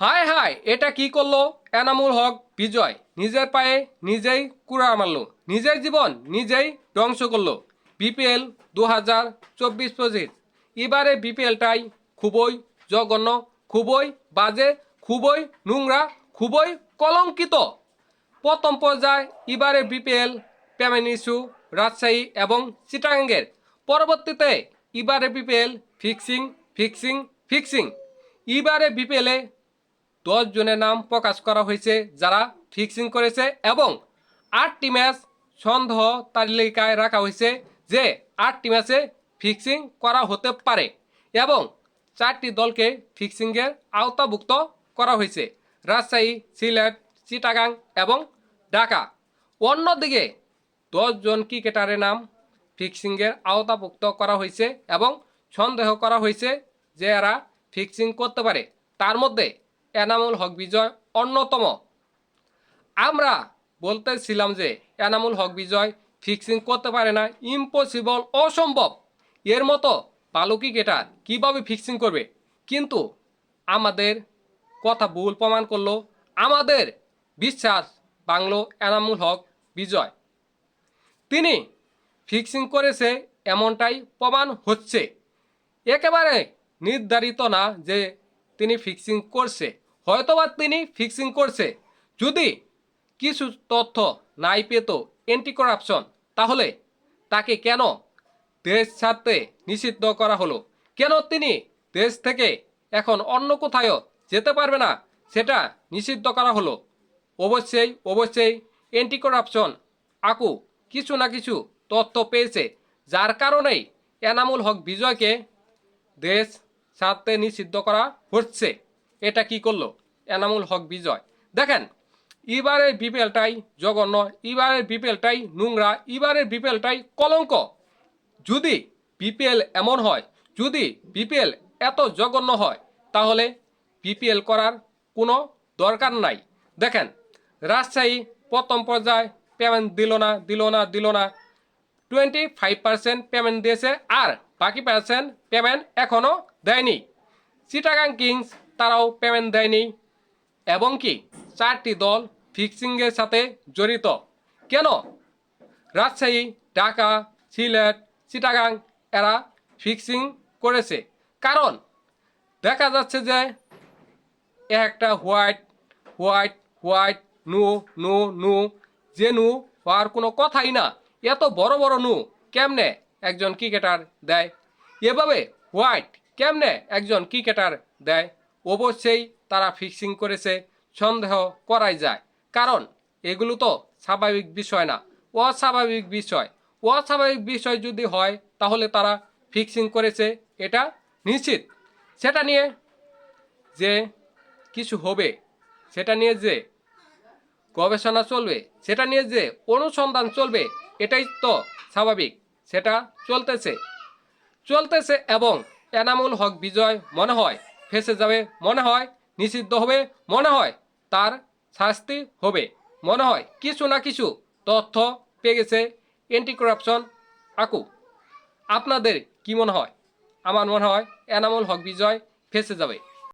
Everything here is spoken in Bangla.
হায় হায়, এটা কি করল? এনামুল হক বিজয়, নিজের পায়ে নিজেই কুড়া মারলো, নিজের জীবন নিজেই ধ্বংস করল। বিপিএল দু হাজার চব্বিশ পঁচিশ এবারে বিপিএলটাই খুবই জঘন্য, খুবই বাজে, খুবই নোংরা, খুবই কলঙ্কিত। প্রথম পর্যায়ে এবারে বিপিএল পেমেন্ট ইস্যু রাজশাহী এবং চিটাগাঙ্গের। পরবর্তীতে এবারে বিপিএল, ফিক্সিং ফিক্সিং ফিক্সিং। এবারে বিপিএলে দশ জনের নাম প্রকাশ করা হয়েছে, যারা ফিক্সিং করেছে এবং আটটি ম্যাচ সন্দেহ তালিকায় রাখা হয়েছে যে আটটি ম্যাচে ফিক্সিং করা হতে পারে এবং চারটি দলকে ফিক্সিংয়ের আওতাভুক্ত করা হয়েছে। রাজশাহী, সিলেট, চিটাগাং এবং ঢাকা। অন্যদিকে দশজন ক্রিকেটারের নাম ফিক্সিংয়ের আওতাভুক্ত করা হয়েছে এবং সন্দেহ করা হয়েছে যে এরা ফিক্সিং করতে পারে। তার মধ্যে এনামুল হক বিজয় অন্যতম। আমরা বলতেছিলাম যে এনামুল হক বিজয় ফিক্সিং করতে পারে না ইম্পসিবল অসম্ভব। এর মতো ভালো ক্রিকেটার কীভাবে ফিক্সিং করবে? কিন্তু আমাদের কথা ভুল প্রমাণ করল, আমাদের বিশ্বাস বাংলো এনামুল হক বিজয়। তিনি ফিক্সিং করেছে এমনটাই প্রমাণ হচ্ছে। একেবারে নির্ধারিত না যে তিনি ফিক্সিং করছে। হয়তোবা তিনি ফিক্সিং করছে। যদি কিছু তথ্য নাই পেত এন্টি করাপশন তাহলে তাকে কেন দেশ ছাড়তে নিষিদ্ধ করা হলো? কেন তিনি দেশ থেকে এখন অন্য কোথায়ও যেতে পারবে না, সেটা নিষিদ্ধ করা হলো? অবশ্যই অবশ্যই এন্টি করাপশন আকু কিছু না কিছু তথ্য পেয়েছে, যার কারণেই এনামুল হক বিজয়কে দেশ ছাড়তে নিষিদ্ধ করা হচ্ছে। এটা কি করল? এনামুল হক বিজয়। দেখেন, এবারের বিপিএলটাই জঘন্য, এবারের বিপিএলটাই নোংরা, এবারের বিপিএলটাই কলঙ্ক। যদি বিপিএল এমন হয়, যদি বিপিএল এত জঘন্য হয়, তাহলে বিপিএল করার কোনো দরকার নাই। দেখেন, রাজশাহী প্রথম পর্যায়ে পেমেন্ট দিল না দিল না দিল না। টোয়েন্টি ফাইভ পার্সেন্ট পেমেন্ট দিয়েছে, আর বাকি পার্সেন্ট পেমেন্ট এখনও দেয়নি। চিটাগাং কিংস তারাও পেমেন্ট দেয়নি। এবং কি চারটি দল ফিক্সিংয়ের সাথে জড়িত। কেন? রাজশাহী, ঢাকা, সিলেট, চিটাগাং এরা ফিক্সিং করেছে। কারণ দেখা যাচ্ছে যে একটা হোয়াইট হোয়াইট হোয়াইট নু নু নু, যে নু হওয়ার কোনো কথাই না। এত বড় বড় নু কেমনে একজন ক্রিকেটার দেয়? এভাবে হোয়াইট কেমনে একজন ক্রিকেটার দেয়? অবশ্যই তারা ফিক্সিং করেছে, সন্দেহ করাই যায়। কারণ এগুলো তো স্বাভাবিক বিষয় না, অস্বাভাবিক বিষয়। অস্বাভাবিক বিষয় যদি হয়, তাহলে তারা ফিক্সিং করেছে, এটা নিশ্চিত। সেটা নিয়ে যে কিছু হবে, সেটা নিয়ে যে গবেষণা চলবে, সেটা নিয়ে যে অনুসন্ধান চলবে, এটাই তো স্বাভাবিক, সেটা চলতেছে। চলতেছে এবং এনামুল হক বিজয় মনে হয় ফেসে যাবে, মনে হয় নিষিদ্ধ হবে, মনে হয় তার শাস্তি হবে, মনে হয় কিছু না কিছু তথ্য পেয়ে গেছে এন্টি করাপশন আকু। আপনাদের কি মনে হয়? আমার মনে হয় এনামুল হক বিজয় ফেসে যাবে।